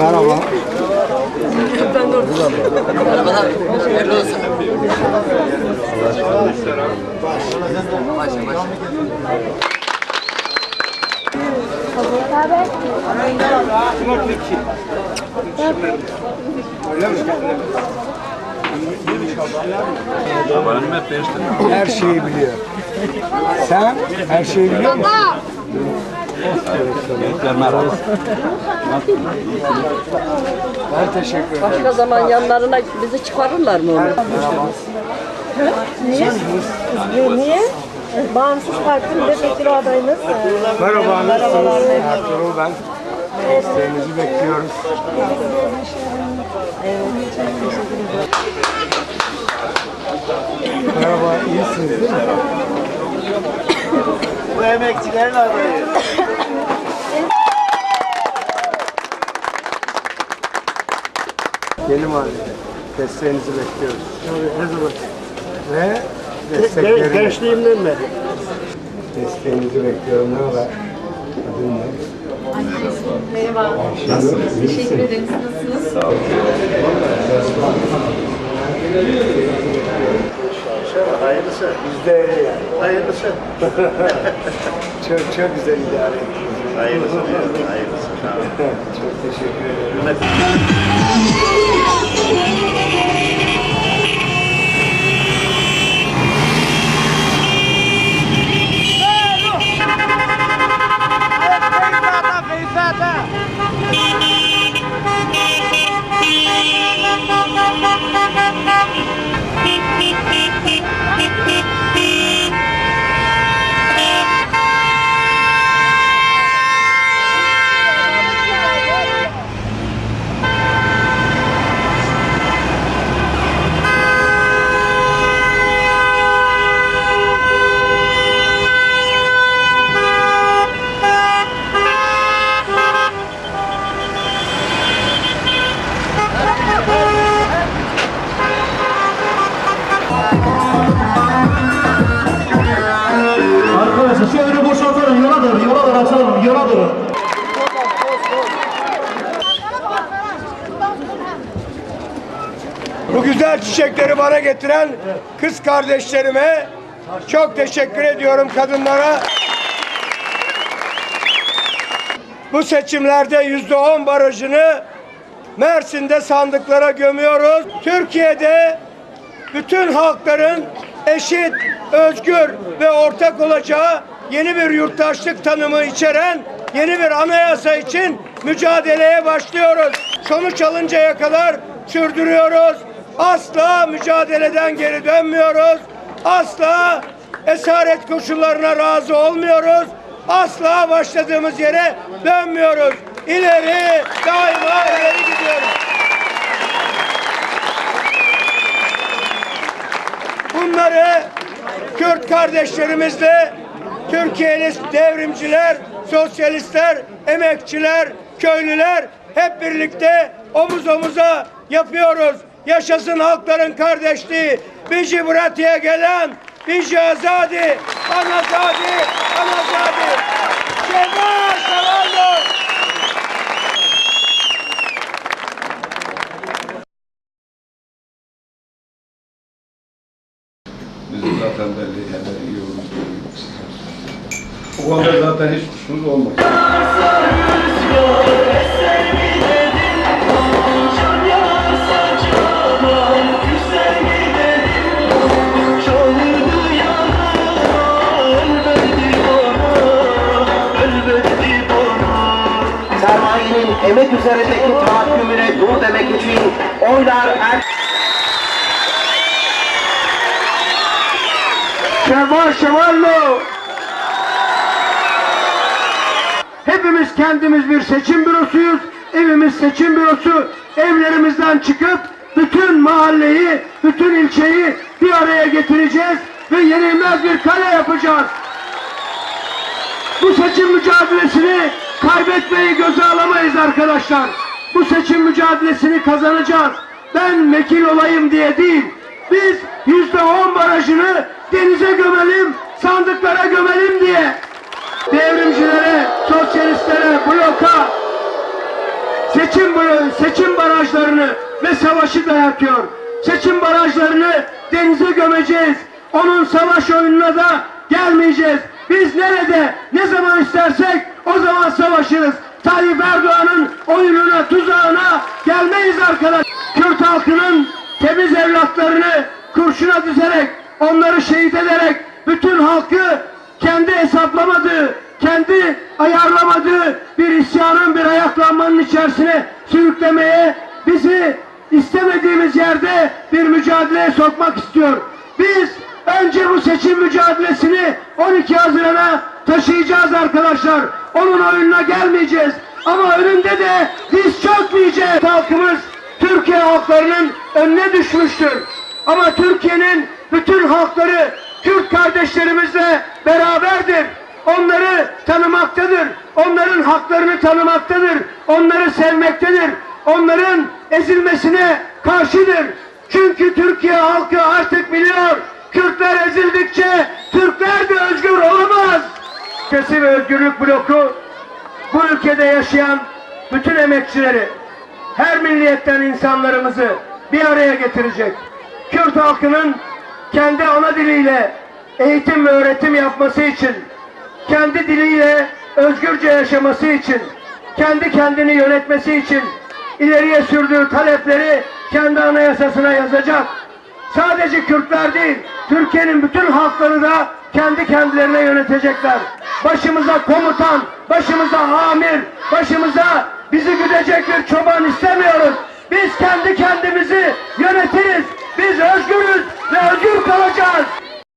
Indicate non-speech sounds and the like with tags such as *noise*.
Merhaba. Her şeyi biliyor. Sen her şeyi biliyor musun? Ben teşekkür ederim. Başka zaman yanlarına bizi çıkarırlar mı onu? Niye? Bağımsız Parti milletvekili adayımız. e, Merhaba, Merhabalar. nasılsınız? Ertuğrul ben. Desteğinizi bekliyoruz. Merhaba, iyisiniz değil mi? Bu emekçilerin adayı. Yeni mahallede. Desteğinizi bekliyoruz. Ne zaman? Ve desteklerinizi. Gençliğimden beri. Desteğinizi bekliyorum. Ne haber? Adın ne? Merhaba. Nasılsınız? Teşekkür ederiz. Nasılsınız? Hayırlısı. Bizde öyle yani. Hayırlısı. *laughs* Çok çok güzel idare ettiniz. Hayırlısı. *laughs* Hayırlısı. Olun. çok teşekkür ederim. Açalım, yola doğru. Bu güzel çiçekleri bana getiren kız kardeşlerime çok teşekkür ediyorum kadınlara. Bu seçimlerde yüzde on barajını Mersin'de sandıklara gömüyoruz. Türkiye'de bütün halkların eşit, özgür ve ortak olacağı yeni bir yurttaşlık tanımı içeren yeni bir anayasa için mücadeleye başlıyoruz. Sonuç alıncaya kadar sürdürüyoruz. Asla mücadeleden geri dönmüyoruz. Asla esaret koşullarına razı olmuyoruz. Asla başladığımız yere dönmüyoruz. İleri, daima ileri gidiyoruz. Bunları Kürt kardeşlerimizle Türkiye'li devrimciler, sosyalistler, emekçiler, köylüler hep birlikte omuz omuza yapıyoruz. Yaşasın halkların kardeşliği. Bici Brati'ye gelen Bici Azadi, Anazadi, Anazadi. Şeva Şevallo. Bizim zaten belli iyi olur. Bu konuda zaten hiç kuşkumuz olmaz. sermayenin emek üzerindeki tahakkümüne dur demek için oylar er... Şevval Şevallo. Hepimiz kendimiz bir seçim bürosuyuz. Evimiz seçim bürosu. Evlerimizden çıkıp bütün mahalleyi, bütün ilçeyi bir araya getireceğiz ve yenilmez bir kale yapacağız. Bu seçim mücadelesini kaybetmeyi göze alamayız arkadaşlar. Bu seçim mücadelesini kazanacağız. Ben vekil olayım diye değil. Biz yüzde on barajını denize gömelim, sandıklara gömelim diye. Devrimcilere, sosyalistlere, bloka, seçim seçim barajlarını ve savaşı dayatıyor. Seçim barajlarını denize gömeceğiz. Onun savaş oyununa da gelmeyeceğiz. Biz nerede ne zaman istersek o zaman savaşırız. Tayyip Erdoğan'ın oyununa tuzağına gelmeyiz arkadaş. Kürt halkının temiz evlatlarını kurşuna dizerek onları şehit ederek bütün halkı kendi hesaplamadığı, kendi ayarlamadığı bir isyanın, bir ayaklanmanın içerisine sürüklemeye, bizi istemediğimiz yerde bir mücadeleye sokmak istiyor. Biz önce bu seçim mücadelesini 12 Haziran'a taşıyacağız arkadaşlar. Onun oyununa gelmeyeceğiz. Ama önünde de diz çökmeyeceğiz. Halkımız Türkiye halklarının önüne düşmüştür. Ama Türkiye'nin bütün halkları Kürt kardeşlerimizle beraberdir. Onları tanımaktadır. Onların haklarını tanımaktadır. Onları sevmektedir. Onların ezilmesine karşıdır. Çünkü Türkiye halkı artık biliyor. Kürtler ezildikçe Türkler de özgür olamaz. Sesi ve Özgürlük Bloku bu ülkede yaşayan bütün emekçileri, her milliyetten insanlarımızı bir araya getirecek. Kürt halkının kendi ana diliyle eğitim ve öğretim yapması için, kendi diliyle özgürce yaşaması için, kendi kendini yönetmesi için ileriye sürdüğü talepleri kendi anayasasına yazacak. Sadece Kürtler değil, Türkiye'nin bütün halkları da kendi kendilerine yönetecekler. Başımıza komutan, başımıza amir, başımıza bizi güdecek bir çoban istemiyoruz. Biz kendi kendimizi yönetiriz. Biz özgürüz ve özgür kalacağız.